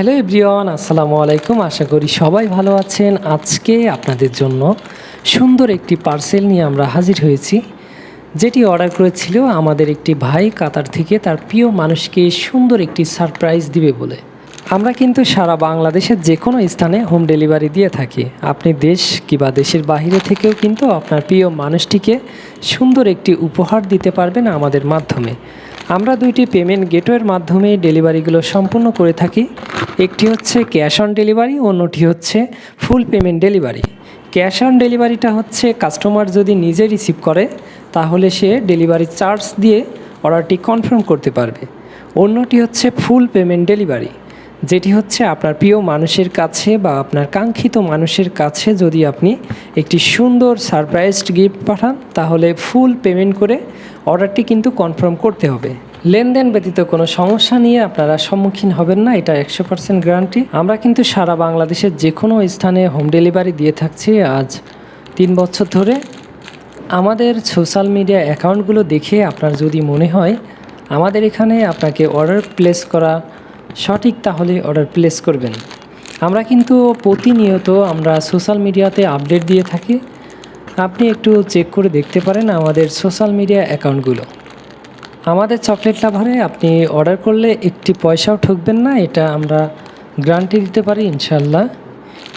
Hello everyone, আসসালামু আলাইকুম। আশা করি সবাই ভালো আছেন। আজকে আপনাদের জন্য সুন্দর একটি পার্সেল নিয়ে আমরা হাজির হয়েছি, যেটি অর্ডার করেছিল আমাদের একটি ভাই কাতার থেকে। তার প্রিয় মানুষকে সুন্দর একটি সারপ্রাইজ দিবে বলে। আমরা কিন্তু সারা বাংলাদেশের যে কোনো স্থানে হোম ডেলিভারি দিয়ে থাকি। আপনি দেশ কিংবা দেশের বাইরে থেকেও কিন্তু আপনার প্রিয় মানুষটিকে সুন্দর একটি উপহার দিতে পারবেন আমাদের মাধ্যমে। আমরা দুইটি পেমেন্ট গেটওয়ের মাধ্যমে ডেলিভারিগুলো সম্পূর্ণ করে থাকি। একটি হচ্ছে ক্যাশ অন ডেলিভারি, অন্যটি হচ্ছে full payment delivery. Cash on ডেলিভারিটা হচ্ছে কাস্টমার যদি নিজে রিসিভ করে, তাহলে সে ডেলিভারি চার্জ দিয়ে অর্ডারটি কনফার্ম করতে পারবে। অন্যটি হচ্ছে ফুল পেমেন্ট ডেলিভারি। যেটি হচ্ছে আপনার প্রিয় মানুষের কাছে বা আপনার কাঙ্ক্ষিত মানুষের কাছে যদি আপনি একটি সুন্দর সারপ্রাইজড গিফট পাঠান, তাহলে ফুল পেমেন্ট করে অর্ডারটি কিন্তু কনফার্ম করতে হবে। লেনদেন ব্যতীত কোনো সমস্যা নিয়ে আপনারা সম্মুখীন হবেন না, এটা একশো পার্সেন্ট গ্যারান্টি আমরা কিন্তু সারা বাংলাদেশের যে কোনো স্থানে হোম ডেলিভারি দিয়ে থাকছি। আজ তিন বছর ধরে আমাদের সোশ্যাল মিডিয়া অ্যাকাউন্টগুলো দেখে আপনার যদি মনে হয়, আমাদের এখানে আপনাকে অর্ডার প্লেস করা সঠিক তাহলে অর্ডার প্লেস করবেন। আমরা কিন্তু প্রতিনিয়ত আমরা সোশ্যাল মিডিয়াতে আপডেট দিয়ে থাকি। আপনি একটু চেক করে দেখতে পারেন আমাদের সোশ্যাল মিডিয়া অ্যাকাউন্টগুলো আমাদের চকলেট লাভারে আপনি অর্ডার করলে একটি পয়সাও ঠকবেন না, এটা আমরা গ্যারান্টি দিতে পারি ইনশাল্লাহ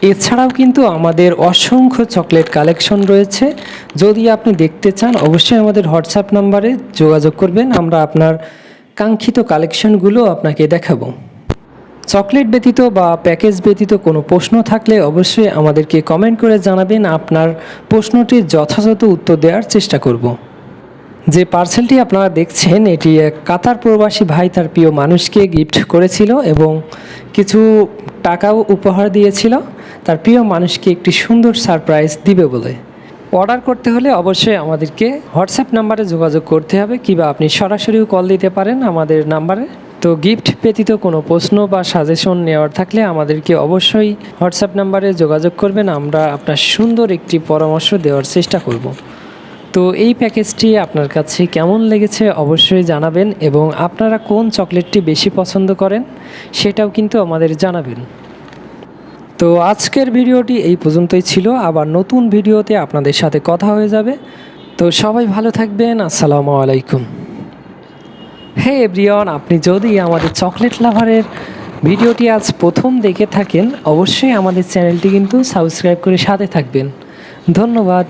এছাড়াও কিন্তু আমাদের অসংখ্য চকলেট কালেকশন রয়েছে। যদি আপনি দেখতে চান, অবশ্যই আমাদের হোয়াটসঅ্যাপ নাম্বারে যোগাযোগ করবেন, আমরা আপনার কাঙ্ক্ষিত কালেকশনগুলো আপনাকে দেখাবো। চকলেট ব্যতীত বা প্যাকেজ ব্যতীত কোনো প্রশ্ন থাকলে অবশ্যই আমাদেরকে কমেন্ট করে জানাবেন। আপনার প্রশ্নটির যথাযথ উত্তর দেওয়ার চেষ্টা করব। যে পার্সেলটি আপনারা দেখছেন, এটি এক কাতার প্রবাসী ভাই তার প্রিয় মানুষকে গিফট করেছিল এবং কিছু টাকাও উপহার দিয়েছিল। তার প্রিয় মানুষকে একটি সুন্দর সারপ্রাইজ দিবে বলে। অর্ডার করতে হলে অবশ্যই আমাদেরকে হোয়াটসঅ্যাপ নাম্বারে যোগাযোগ করতে হবে কিংবা আপনি সরাসরিও কল দিতে পারেন আমাদের নাম্বারে। তো গিফট ব্যতীত কোনো প্রশ্ন বা সাজেশন নেওয়ার থাকলে আমাদেরকে অবশ্যই হোয়াটসঅ্যাপ নাম্বারে যোগাযোগ করবেন, আমরা আপনার সুন্দর একটি পরামর্শ দেওয়ার চেষ্টা করব। তো এই প্যাকেজটি আপনার কাছে কেমন লেগেছে অবশ্যই জানাবেন এবং আপনারা কোন চকলেটটি বেশি পছন্দ করেন সেটাও কিন্তু আমাদের জানাবেন। তো আজকের ভিডিওটি এই পর্যন্তই ছিল। আবার নতুন ভিডিওতে আপনাদের সাথে কথা হয়ে যাবে। তো সবাই ভালো থাকবেন। আসসালামু আলাইকুম। হে এভরিওয়ান, আপনি যদি আমাদের চকলেট লাভারের ভিডিওটি আজ প্রথম দেখে থাকেন, অবশ্যই আমাদের চ্যানেলটি কিন্তু সাবস্ক্রাইব করে সাথে থাকবেন। ধন্যবাদ।